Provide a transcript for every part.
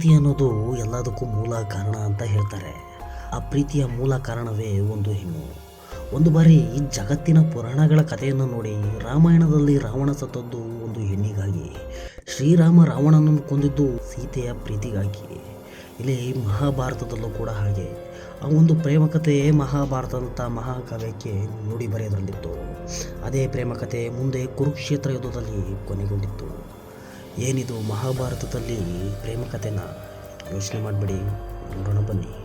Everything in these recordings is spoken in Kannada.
ಪ್ರೀತಿ ಅನ್ನೋದು ಎಲ್ಲದಕ್ಕೂ ಮೂಲ ಕಾರಣ ಅಂತ ಹೇಳ್ತಾರೆ. ಆ ಪ್ರೀತಿಯ ಮೂಲ ಕಾರಣವೇ ಒಂದು ಹೆಣ್ಣು. ಒಂದು ಬಾರಿ ಈ ಜಗತ್ತಿನ ಪುರಾಣಗಳ ಕಥೆಯನ್ನು ನೋಡಿ ರಾಮಾಯಣದಲ್ಲಿ ರಾವಣ ಸತ್ತದ್ದು ಒಂದು ಹೆಣ್ಣಿಗಾಗಿ, ಶ್ರೀರಾಮ ರಾವಣನನ್ನು ಕೊಂದಿದ್ದು ಸೀತೆಯ ಪ್ರೀತಿಗಾಗಿ. ಇಲ್ಲಿ ಮಹಾಭಾರತದಲ್ಲೂ ಕೂಡ ಹಾಗೆ. ಆ ಒಂದು ಪ್ರೇಮ ಮಹಾಭಾರತ ಮಹಾಭಾರತದಂಥ ಮಹಾಕಾವ್ಯಕ್ಕೆ ನುಡಿ ಬರೆಯೋದ್ರಲ್ಲಿತ್ತು. ಅದೇ ಪ್ರೇಮಕತೆ ಮುಂದೆ ಕುರುಕ್ಷೇತ್ರ ಯುದ್ಧದಲ್ಲಿ ಕೊನೆಗೊಂಡಿತ್ತು. ಏನಿದು ಮಹಾಭಾರತದಲ್ಲಿ ಪ್ರೇಮ ಕಥೆನ ಯೋಚನೆ ಮಾಡಬೇಡಿ. ನೋಡೋಣ, ಬನ್ನಿ.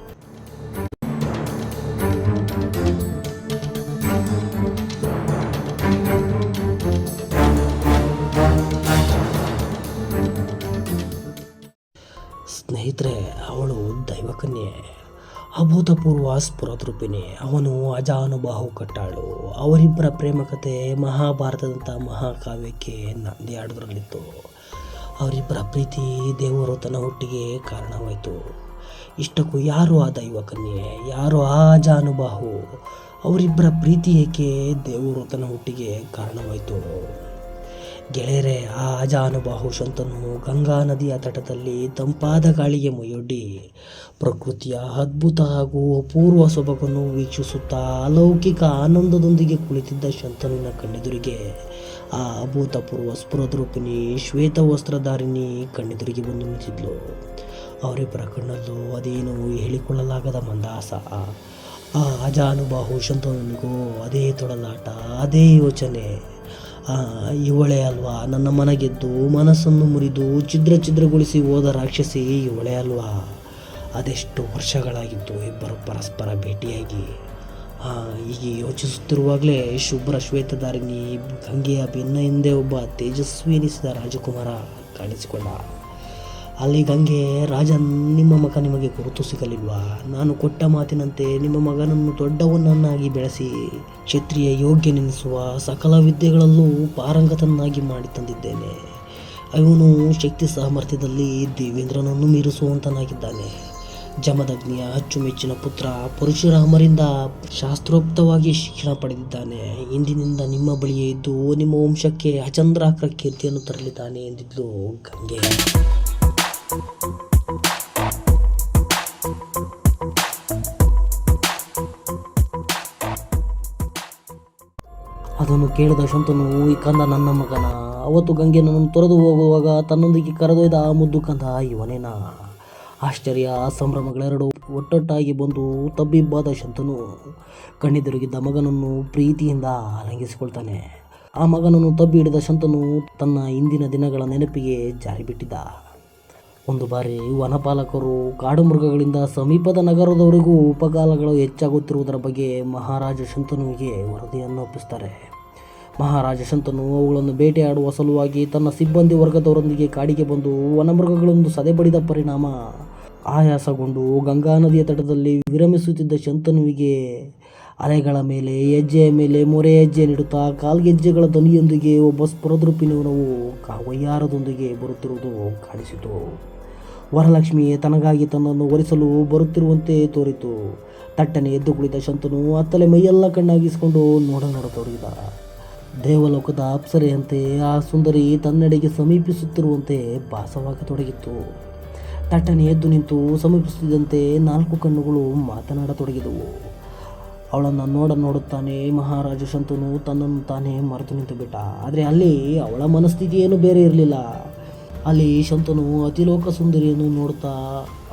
ಸ್ನೇಹಿತರೆ, ಅವಳು ದೈವಕನ್ಯೆ. ಅಭೂತಪೂರ್ವ ಸ್ಫುರದ್ರೂಪಿಣಿ ಅವನು ಅಜಾನುಬಾಹು ಕಟ್ಟಾಳು. ಅವರಿಬ್ಬರ ಪ್ರೇಮ ಕಥೆ ಮಹಾಭಾರತದಂಥ ಮಹಾಕಾವ್ಯಕ್ಕೆ ನಾಂದಿ ಅವರಿಬ್ಬರ ಪ್ರೀತಿ ದೇವರು ತನ್ನ ಹುಟ್ಟಿಗೆ ಕಾರಣವಾಯಿತು. ಇಷ್ಟಕ್ಕೂ ಯಾರು ಆ ದೈವಕನ್ಯೆ? ಯಾರು ಆ ಜಾನುಬಾಹು? ಅವರಿಬ್ಬರ ಪ್ರೀತಿ ಏಕೆ ದೇವರು ತನ್ನ ಹುಟ್ಟಿಗೆ ಕಾರಣವಾಯಿತು? ಗೆಳೆಯರೆ, ಆ ಅಜಾನುಬಾಹು ಶಂತನು ಗಂಗಾ ನದಿಯ ತಟದಲ್ಲಿ ತಂಪಾದ ಗಾಳಿಗೆ ಮೈಯೊಡ್ಡಿ ಪ್ರಕೃತಿಯ ಅದ್ಭುತ ಹಾಗೂ ಅಪೂರ್ವ ಸೊಬಗನ್ನು ವೀಕ್ಷಿಸುತ್ತಾ ಅಲೌಕಿಕ ಆನಂದದೊಂದಿಗೆ ಕುಳಿತಿದ್ದ ಶಂತನಿನ ಕಣ್ಣೆದುರಿಗೆ ಆ ಅಭೂತಪೂರ್ವ ಸ್ಫುರದ್ರೂಪಿಣಿ ಶ್ವೇತ ವಸ್ತ್ರಧಾರಿಣಿ ಕಣ್ಣೆದುರಿಗೆ ಬಂದು ನಿಂತಿದ್ಲು ಅವರಿಬ್ಬರ ಕಣ್ಣಲ್ಲೂ ಅದೇನು ಹೇಳಿಕೊಳ್ಳಲಾಗದ ಮಂದಾಸ. ಆ ಅಜಾನುಬಾಹು ಶಂತನಿಗೂ ಅದೇ ತೊಡಲಾಟ, ಅದೇ ಯೋಚನೆ. ಇವಳೇ ಅಲ್ವಾ? ನನ್ನ ಮನಗೆದ್ದು, ಮನಸ್ಸನ್ನು ಮುರಿದು ಛಿದ್ರ ಛಿದ್ರಗೊಳಿಸಿ ಹೋದ ರಾಕ್ಷಸಿ ಇವಳೆ ಅಲ್ವಾ? ಅದೆಷ್ಟು ವರ್ಷಗಳಾಗಿತ್ತು ಇಬ್ಬರು ಪರಸ್ಪರ ಭೇಟಿಯಾಗಿ. ಹೀಗೆ ಯೋಚಿಸುತ್ತಿರುವಾಗಲೇ ಶುಭ್ರ ಶ್ವೇತಧಾರಿಣಿ ಗಂಗೆಯ ಬೆನ್ನ ಹಿಂದೆ ಒಬ್ಬ ತೇಜಸ್ವಿ ಎನಿಸಿದ ರಾಜಕುಮಾರ ಕಾಣಿಸಿಕೊಂಡ. ಅಲ್ಲಿ ಗಂಗೆ ರಾಜ ನಿಮ್ಮ ಮಗ ನಿಮಗೆ ಗುರುತು ಸಿಗಲಿಲ್ವಾ? ನಾನು ಕೊಟ್ಟ ಮಾತಿನಂತೆ ನಿಮ್ಮ ಮಗನನ್ನು ದೊಡ್ಡವನನ್ನಾಗಿ ಬೆಳೆಸಿ, ಕ್ಷತ್ರಿಯ ಯೋಗ್ಯನೆನಿಸುವ ಸಕಲ ವಿದ್ಯೆಗಳಲ್ಲೂ ಪಾರಂಗತನಾಗಿ ಮಾಡಿ ತಂದಿದ್ದೇನೆ. ಅವನು ಶಕ್ತಿ ಸಾಮರ್ಥ್ಯದಲ್ಲಿ ದೇವೇಂದ್ರನನ್ನು ಮೀರಿಸುವಂತನಾಗಿದ್ದಾನೆ. ಜಮದಗ್ನಿಯ ಅಚ್ಚುಮೆಚ್ಚಿನ ಪುತ್ರ ಪರಶುರಾಮರಿಂದ ಶಾಸ್ತ್ರೋಕ್ತವಾಗಿ ಶಿಕ್ಷಣ ಪಡೆದಿದ್ದಾನೆ. ಇಂದಿನಿಂದ ನಿಮ್ಮ ಬಳಿಯೇ ಇದ್ದು ನಿಮ್ಮ ವಂಶಕ್ಕೆ ಅಚಂದ್ರಾಕ್ರ ಕೀರ್ತಿಯನ್ನು ತರಲಿದ್ದಾನೆ ಎಂದಿದ್ಲು ಗಂಗೆ. ಅದನ್ನು ಕೇಳಿದ ಶಂತನು, ಈ ಕಂದ ನನ್ನ ಮಗನ. ಅವತ್ತು ಗಂಗೆ ನನ್ನನ್ನು ತೊರೆದು ಹೋಗುವಾಗ ತನ್ನೊಂದಿಗೆ ಕರೆದೊಯ್ದ ಆ ಮುದ್ದು ಕಂದ ಇವನೇನಾ ಆಶ್ಚರ್ಯ ಸಂಭ್ರಮಗಳೆರಡು ಒಟ್ಟೊಟ್ಟಾಗಿ ಬಂದು ತಬ್ಬಿಬ್ಬಾದ ಶಂತನು ಕಣ್ಣೆದುರಿಗಿದ್ದ ಮಗನನ್ನು ಪ್ರೀತಿಯಿಂದ ಆಲಂಗಿಸಿಕೊಳ್ತಾನೆ ಆ ಮಗನನ್ನು ತಬ್ಬಿ ಹಿಡಿದ ಶಂತನು ತನ್ನ ಇಂದಿನ ದಿನಗಳ ನೆನಪಿಗೆ ಜಾರಿಬಿಟ್ಟಿದ್ದ. ಒಂದು ಬಾರಿ ವನಪಾಲಕರು ಕಾಡು ಮೃಗಗಳಿಂದ ಸಮೀಪದ ನಗರದವರೆಗೂ ಉಪಕಾಲಗಳು ಹೆಚ್ಚಾಗುತ್ತಿರುವುದರ ಬಗ್ಗೆ ಮಹಾರಾಜ ಶಂತನುವಿಗೆ ವರದಿಯನ್ನು ಒಪ್ಪಿಸ್ತಾರೆ. ಮಹಾರಾಜ ಶಂತನು ಅವುಗಳನ್ನು ಬೇಟೆಯಾಡುವ ಸಲುವಾಗಿ ತನ್ನ ಸಿಬ್ಬಂದಿ ವರ್ಗದವರೊಂದಿಗೆ ಕಾಡಿಗೆ ಬಂದು ವನಮೃಗಗಳೊಂದು ಸದೆಬಡಿದ ಪರಿಣಾಮ ಆಯಾಸಗೊಂಡು ಗಂಗಾ ನದಿಯ ತಟದಲ್ಲಿ ವಿರಮಿಸುತ್ತಿದ್ದ ಶಂತನುವಿಗೆ ಅಲೆಗಳ ಮೇಲೆ, ಹೆಜ್ಜೆಯ ಮೇಲೆ, ಮೊರೆ ಹೆಜ್ಜೆ ನೀಡುತ್ತಾ ಕಾಲ್ಗೆಜ್ಜೆಗಳ ಧ್ವನಿಯೊಂದಿಗೆ ಒಬ್ಬ ಸ್ಪರದೃಪಿನವನವು ಕಾವಯ್ಯಾರದೊಂದಿಗೆ ಬರುತ್ತಿರುವುದು ಕಾಣಿಸಿತು. ವರಲಕ್ಷ್ಮಿ ತನಗಾಗಿ ತನ್ನನ್ನು ಒರೆಸಲು ಬರುತ್ತಿರುವಂತೆ ತೋರಿತು. ತಟ್ಟನೆ ಎದ್ದು ಕುಳಿತ ಶಂತನು ಅತ್ತಲೆ ಮೈಯೆಲ್ಲ ಕಣ್ಣಾಗಿಸಿಕೊಂಡು ನೋಡತೊಡಗಿದ ದೇವಲೋಕದ ಅಪ್ಸರೆಯಂತೆ ಆ ಸುಂದರಿ ತನ್ನೆಡೆಗೆ ಸಮೀಪಿಸುತ್ತಿರುವಂತೆ ಭಾಸವಾಗತೊಡಗಿತ್ತು. ತಟ್ಟನೆ ಎದ್ದು ನಿಂತು ಸಮೀಪಿಸುತ್ತಿದ್ದಂತೆ ನಾಲ್ಕು ಕಣ್ಣುಗಳು ಮಾತನಾಡತೊಡಗಿದವು. ಅವಳನ್ನು ನೋಡ ನೋಡುತ್ತಾನೆ ಮಹಾರಾಜ ಶಂತನು ತನ್ನನ್ನು ತಾನೇ ಮರೆತು ನಿಂತು ಬಿಟ್ಟ. ಆದರೆ ಅಲ್ಲಿ ಅವಳ ಮನಸ್ಥಿತಿ ಏನು ಬೇರೆ ಇರಲಿಲ್ಲ. ಅಲ್ಲಿ ಶಂತನು ಅತಿಲೋಕ ಸುಂದರಿಯನ್ನು ನೋಡುತ್ತಾ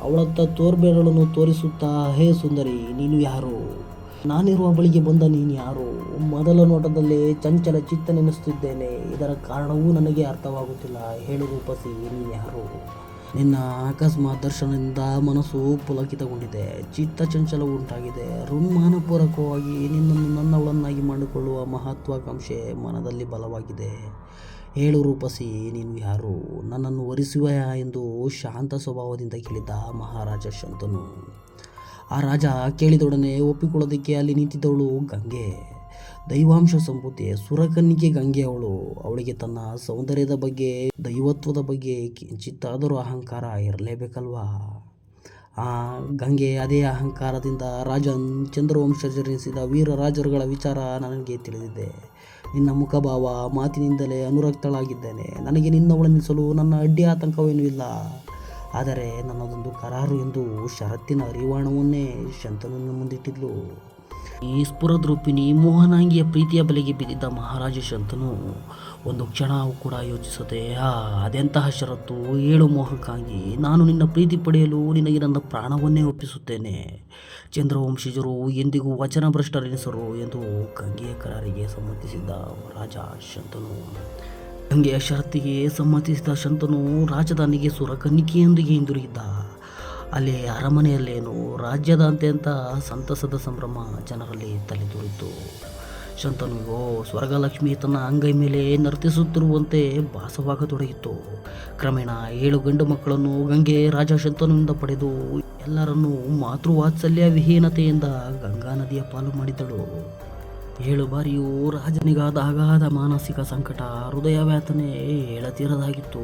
ಅವಳತ್ತ ತೋರ್ಬೇರಳನ್ನು ತೋರಿಸುತ್ತಾ, ಹೇ ಸುಂದರಿ, ನೀನು ಯಾರು? ನಾನಿರುವ ಬಳಿಗೆ ಬಂದ ನೀನು ಯಾರು? ಮೊದಲ ನೋಟದಲ್ಲೇ ಚಂಚಲ ಚಿತ್ತ ನೆನೆಸುತ್ತಿದ್ದೇನೆ ಇದರ ಕಾರಣವೂ ನನಗೆ ಅರ್ಥವಾಗುತ್ತಿಲ್ಲ. ಹೇಳು ರೂಪಸಿ, ನೀನು ಯಾರು? ನಿನ್ನ ಅಕಸ್ಮಾತ್ ದರ್ಶನದಿಂದ ಮನಸ್ಸು ಪುಲಕಿತಗೊಂಡಿದೆ. ಚಿತ್ತ ಚಂಚಲ ಉಂಟಾಗಿದೆ. ಋನ್ಮಾನಪೂರ್ವಕವಾಗಿ ನಿನ್ನನ್ನು ನನ್ನವಳನ್ನಾಗಿ ಮಾಡಿಕೊಳ್ಳುವ ಮಹತ್ವಾಕಾಂಕ್ಷೆ ಮನದಲ್ಲಿ ಬಲವಾಗಿದೆ. ಹೇಳು ರೂಪಸಿ, ನೀನು ಯಾರು? ನನ್ನನ್ನು ಒರಿಸುವ ಎಂದು ಶಾಂತ ಸ್ವಭಾವದಿಂದ ಕೇಳಿದ ಮಹಾರಾಜ ಶಂತನು. ಆ ರಾಜ ಕೇಳಿದೊಡನೆ ಒಪ್ಪಿಕೊಳ್ಳೋದಕ್ಕೆ ಅಲ್ಲಿ ನಿಂತಿದ್ದವಳು ಗಂಗೆ. ದೈವಾಂಶ ಸಂಪೂತಿ ಸುರಕನ್ನಿಕೆ ಗಂಗೆ ಅವಳು, ಅವಳಿಗೆ ತನ್ನ ಸೌಂದರ್ಯದ ಬಗ್ಗೆ, ದೈವತ್ವದ ಬಗ್ಗೆ ಕಿಂಚಿತ್ತಾದರೂ ಅಹಂಕಾರ ಇರಲೇಬೇಕಲ್ವಾ? ಆ ಗಂಗೆ ಅದೇ ಅಹಂಕಾರದಿಂದ ರಾಜನ್ ಚಂದ್ರವಂಶಜರಿಸಿದ ವೀರ ರಾಜರುಗಳ ವಿಚಾರ ನನಗೆ ತಿಳಿದಿದೆ. ನಿನ್ನ ಮುಖಭಾವ ಮಾತಿನಿಂದಲೇ ಅನುರಕ್ತಳಾಗಿದ್ದೇನೆ. ನನಗೆ ನಿನ್ನವಳನ್ನಿಸಲು ನನ್ನ ಅಡ್ಡಿ ಆತಂಕವೇನೂ ಇಲ್ಲ. ಆದರೆ ನನ್ನದೊಂದು ಕರಾರು ಎಂದು ಷರತ್ತಿನ ಅರಿವಾಣವನ್ನೇ ಶಂತನನ್ನು ಮುಂದಿಟ್ಟಿದ್ಲು. ಈ ಸ್ಫುರದ್ರೂಪಿಣಿ ಮೋಹನಾಂಗಿಯ ಪ್ರೀತಿಯ ಬಲೆಗೆ ಬಿದ್ದಿದ್ದ ಮಹಾರಾಜ ಶಂತನು ಒಂದು ಕ್ಷಣವೂ ಕೂಡ ಯೋಚಿಸದೆ ಅದೆಂತಹ ಷರತ್ತು? ಏಳು ಮೋಹಕ್ಕಾಗಿ ನಾನು ನಿನ್ನ ಪ್ರೀತಿ ಪಡೆಯಲು ನಿನಗೆ ನನ್ನ ಪ್ರಾಣವನ್ನೇ ಒಪ್ಪಿಸುತ್ತೇನೆ. ಚಂದ್ರವಂಶಜರು ಎಂದಿಗೂ ವಚನಭ್ರಷ್ಟರೆನಿಸರು ಎಂದು ಗಂಗೆಯ ಕರಾರಿಗೆ ಸಮ್ಮತಿಸಿದ್ದ ರಾಜ ಶಂತನು ಗಂಗೆಯ ಷರತ್ತಿಗೆ ಸಮ್ಮತಿಸಿದ ಶಂತನು ರಾಜಧಾನಿಗೆ ಸುರಕನ್ನಿಕೆಯೊಂದಿಗೆ ಹಿಂದಿರುಗಿದ್ದ. ಅಲ್ಲಿ ಅರಮನೆಯಲ್ಲೇನು ರಾಜ್ಯದಾದ್ಯಂತ ಸಂತಸದ ಸಂಭ್ರಮ ಜನರಲ್ಲಿ ತಲೆದೋರಿತು ಶಂತನಿಗೋ ಸ್ವರ್ಗಲಕ್ಷ್ಮಿ ತನ್ನ ಅಂಗೈ ಮೇಲೆ ನರ್ತಿಸುತ್ತಿರುವಂತೆ ಭಾಸವಾಗತೊಡಗಿತ್ತು ಕ್ರಮೇಣ ಏಳು ಗಂಡು ಮಕ್ಕಳನ್ನು ಗಂಗೆ ರಾಜ ಶಂತನಿಂದ ಪಡೆದು ಎಲ್ಲರನ್ನೂ ಮಾತೃವಾತ್ಸಲ್ಯ ವಿಹೀನತೆಯಿಂದ ಗಂಗಾ ನದಿಯ ಪಾಲು ಮಾಡಿದಳು. ಏಳು ಬಾರಿಯೂ ರಾಜನಿಗಾದ ಅಗಾಧ ಮಾನಸಿಕ ಸಂಕಟ ಹೃದಯ ವ್ಯಾತನೆ ಹೇಳತೀರದಾಗಿತ್ತು.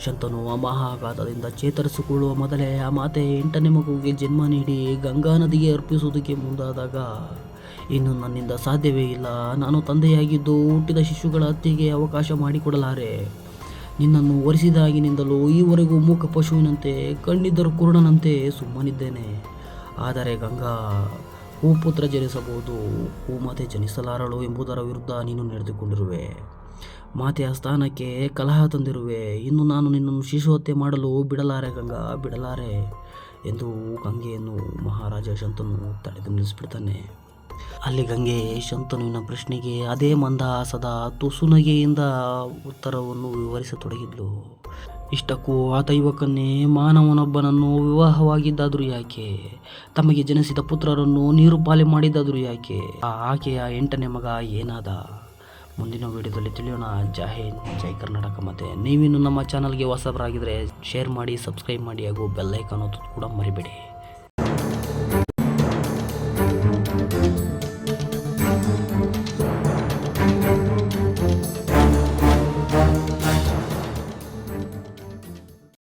ಶಂತನು ಆ ಮಹಾಘಾತದಿಂದ ಚೇತರಿಸಿಕೊಳ್ಳುವ ಮೊದಲೇ ಆ ಮಾತೆ ಎಂಟನೇ ಮಗುವಿಗೆ ಜನ್ಮ ನೀಡಿ ಗಂಗಾ ನದಿಗೆ ಅರ್ಪಿಸುವುದಕ್ಕೆ ಮುಂದಾದಾಗ, ಇನ್ನು ನನ್ನಿಂದ ಸಾಧ್ಯವೇ ಇಲ್ಲ. ನಾನು ತಂದೆಯಾಗಿದ್ದು ಹುಟ್ಟಿದ ಶಿಶುಗಳ ಹತ್ಯೆಗೆ ಅವಕಾಶ ಮಾಡಿಕೊಡಲಾರೆ. ನಿನ್ನನ್ನು ಒರೆಸಿದಾಗಿನಿಂದಲೂ ಈವರೆಗೂ ಮೂಕ ಪಶುವಿನಂತೆ, ಕಣ್ಣಿದ್ದರೂ ಕುರುಡನಂತೆ ಸುಮ್ಮನಿದ್ದೇನೆ. ಆದರೆ ಗಂಗಾ, ಹೂಪುತ್ರ ಜನಿಸಬಹುದು. ಹೂಮತೆ ಜನಿಸಲಾರಳು ಎಂಬುದರ ವಿರುದ್ಧ ನೀನು ನಡೆದುಕೊಂಡಿರುವೆ. ಮಾತೆಯ ಸ್ಥಾನಕ್ಕೆ ಕಲಹ ತಂದಿರುವೆ. ಇನ್ನು ನಾನು ನಿನ್ನನ್ನು ಶಿಶು ಹತ್ಯೆ ಮಾಡಲು ಬಿಡಲಾರೆ, ಗಂಗಾ, ಬಿಡಲಾರೆ ಎಂದು ಗಂಗೆಯನ್ನು ಮಹಾರಾಜ ಶಂತನು ತಡೆದು ನಿಲ್ಲಿಸ್ಬಿಡ್ತಾನೆ. ಅಲ್ಲಿ ಗಂಗೆ ಶಂತನುವಿನ ಪ್ರಶ್ನೆಗೆ ಅದೇ ಮಂದಹಾಸದ ತುಸುನಗೆಯಿಂದ ಉತ್ತರವನ್ನು ವಿವರಿಸತೊಡಗಿದ್ಲು. ಇಷ್ಟಕ್ಕೂ ಆತ ಯುವಕನ್ನೇ ಮಾನವನೊಬ್ಬನನ್ನು ವಿವಾಹವಾಗಿದ್ದಾದರೂ ಯಾಕೆ? ತಮಗೆ ಜನಿಸಿದ ಪುತ್ರರನ್ನು ನೀರು ಪಾಲಿ ಮಾಡಿದ್ದಾದರೂ ಯಾಕೆ? ಆ ಆಕೆಯ ಎಂಟನೇ ಮಗ ಏನಾದ? ಮುಂದಿನ ವಿಡಿಯೋದಲ್ಲಿ ತಿಳಿಯೋಣ. ಜೈ ಹಿಂದ್, ಜೈ ಕರ್ನಾಟಕ ಮತ್ತು ನೀವಿನ್ನು ನಮ್ಮ ಚಾನಲ್ಗೆ ಹೊಸಬರಾಗಿದ್ದರೆ ಶೇರ್ ಮಾಡಿ ಸಬ್ಸ್ಕ್ರೈಬ್ ಮಾಡಿ ಹಾಗೂ ಬೆಲ್ಲೈಕನ್ ಅನ್ನೋದು ಕೂಡ ಮರಿಬೇಡಿ.